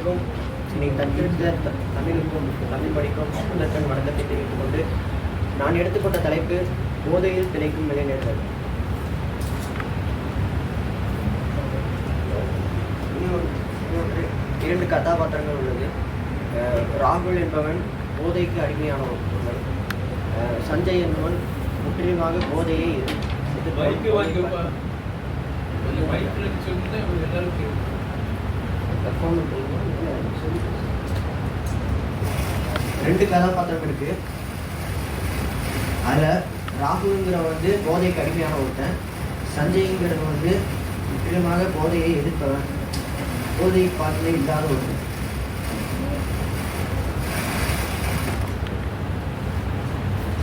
இன்னைக்கு தந்திருக்க த- தமிழுக்கும் தமிழ் படிக்கும் முதற்கண் வணக்கத்தை தெரிவித்துக் கொண்டு நான் எடுத்துக்கொண்ட தலைப்பு போதையில் திளைக்கும் இளைஞர்கள். இரண்டு கதாபாத்திரங்கள் உள்ளது. ராகுல் என்பவன் போதைக்கு அடிமையான ஒருவன் அஹ் சஞ்சய் என்பவன் முற்றிலுமாக போதையை எதிர்த்து- ரெண்டு கதாபாத்திரம் இருக்கு. அதில் ராகுல்ங்கிற வந்து போதைக்கு அடிமையான ஒருத்தன் சஞ்சய்ங்கிறவன் வந்து முற்றிலுமாக போதையை எதிர்ப்பவன் போதை பார்த்து இல்லாத ஒருத்தன்.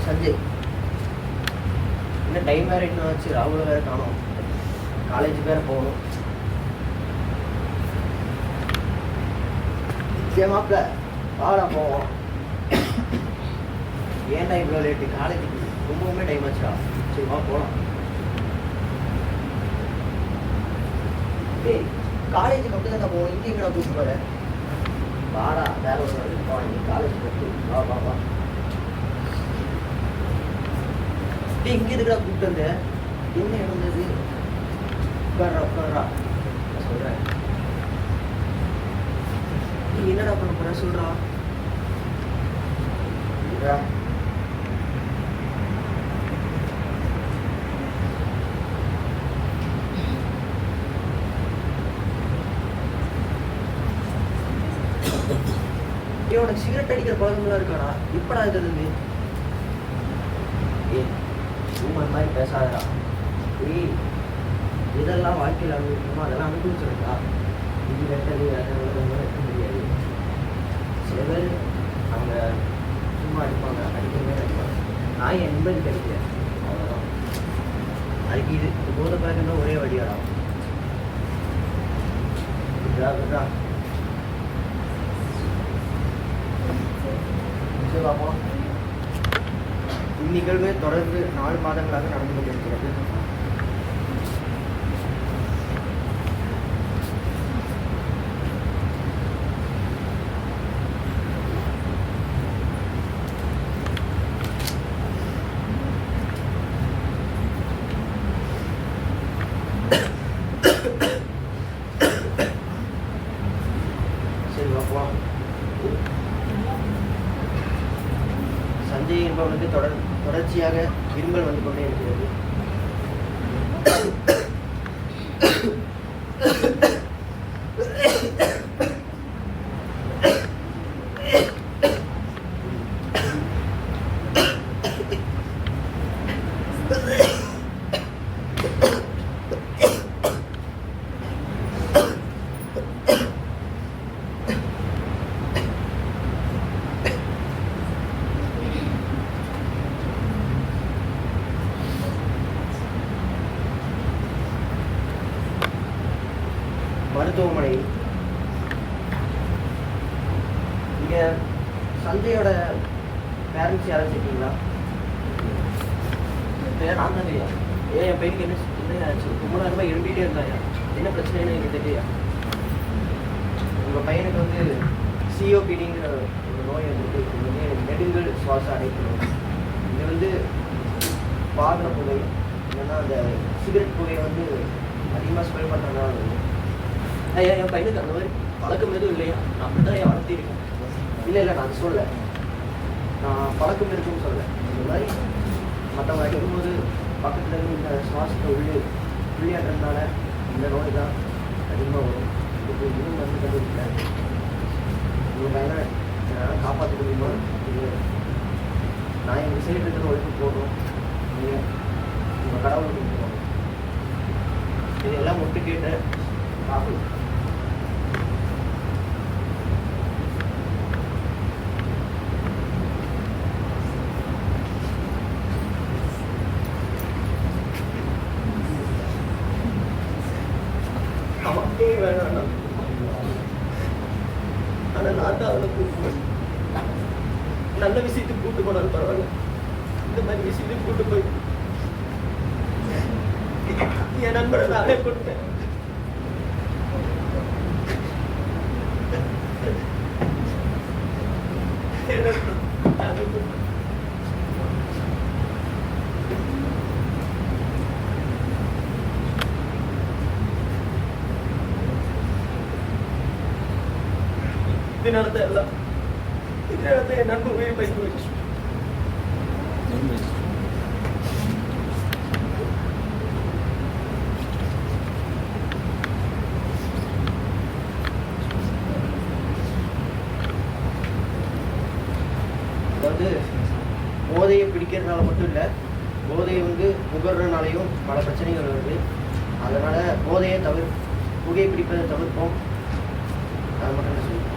சஞ்சய். என்ன டைம் வேற இன்னும் ஆச்சு ராகுல் வேற காணும்? காலேஜ் வேற போகணும். சரி மாப்பிள்ள வாடா போவோம். ஏன்டா இவ்வளோ லேட்டு காலேஜுக்கு ரொம்பவுமே டைம் ஆச்சா சரி வா போகலாம் டேய் காலேஜுக்கு மட்டும் தான் போவோம். இங்கே எங்கடா கூப்பிட்டு போகிறேன் வாடா வேற ஒரு நாள் வா நீ காலேஜ் போட்டு வா வா வா. டேய் இங்கே எதுக்குடா கூப்பிட்டு வந்தேன் என்ன இருந்தது உட்கார்றா உட்கார்றா நான் சொல்கிறேன் நீ சொல்றா. ஏய், உனக்கு சிகரெட் அடிக்கிற பழக்கம்லாம் இருக்காடா? எப்படா இது இருந்து ஏய் ஊமன் மாதிரி பேசாதடா. ஏய் இதெல்லாம் வாழ்க்கையில் அனுபவிக்கணுமோ அதெல்லாம் அனுபவிச்சிருக்கா. இது வெட்டது அதெல்லாம் நிம்மதி கிடைக்கல. அவ்வளோதான் அதுக்கு இது போத பார்க்கணும் ஒரே வழியாகும் விட்றா விட்றா இந்நிகழ்வு தொடர்ந்து நாலு மாதங்களாக நடந்து கொண்டிருக்கிறது. சரி வா சஞ்சய் என்பவனுக்கு தொடர் தொடர்ச்சியாக இருமல் வந்து கொண்டே இருக்கிறது. மருத்துவமனை. இங்க சஞ்சயோட பேரண்ட்ஸ் யாராச்சும் இருக்கீங்களா பேர் நான் தான் தெரியா ஏ என் பையனுக்கு என்ன என்ன ஆச்சு? மூணாயிரம் ரூபாய் எழுப்பிட்டே இருந்தாயா? என்ன பிரச்சனைன்னு எனக்கு தெரியா உங்க பையனுக்கு வந்து சிஓபிடிங்கிற ஒரு நோய் வந்து இது வந்து நெடுங்கல் சுவாச நோய். இது வந்து பாடுற புகை இல்லைன்னா அந்த சிகரெட் புகையை வந்து அதிகமாக ஸ்மெல் பண்ணுறதுனால ஐயா என் பையனுக்கு அந்த மாதிரி பழக்கம் எதுவும் இல்லையா நான் அப்படி தான் என் வளர்த்திருக்கேன் இல்லை இல்லை நான் சொல்ல நான் பழக்கம் இருக்குன்னு சொல்ல இந்த மாதிரி மற்றவங்க அடிக்கும்போது பக்கத்தில் இருந்து இந்த சுவாசத்தை உள்ளே உள்ளியாடுறதுனால இந்த நோய் தான் அதிகமாக வரும் இதுக்கு இன்னும் வந்து கண்டுபிடிக்கல உங்கள் பையனை என்னால் காப்பாற்ற முடியுமா இது நான் எங்கள் சைடு இருக்கிற ஒழுங்கு போடுறோம் நீங்கள் உங்கள் கடவுளுக்கு போகணும் இதெல்லாம் ஒட்டு கேட்ட ராகுல் ஆனா நான் தான் அவனை கூட்டு போய் நல்ல விஷயத்துக்கு கூட்டு போனாலும் பரவாயில்ல. இந்த மாதிரி விஷயத்துக்கு கூட்டு போய் என் நண்பரை நானே கொடுத்தேன் நானே கொடுத்தேன் எல்லாம் இதனால தான் என் நண்பர் உயிர் பைக்கு வந்து அதாவது போதையை பிடிக்கிறதுனால மட்டும் இல்லை போதையை வந்து முகர்றதுனாலையும் பல பிரச்சனைகள் வருது அதனால் போதையை தவிர புகையை பிடிப்பதை தவிர்ப்போம் அது மட்டும் என்ன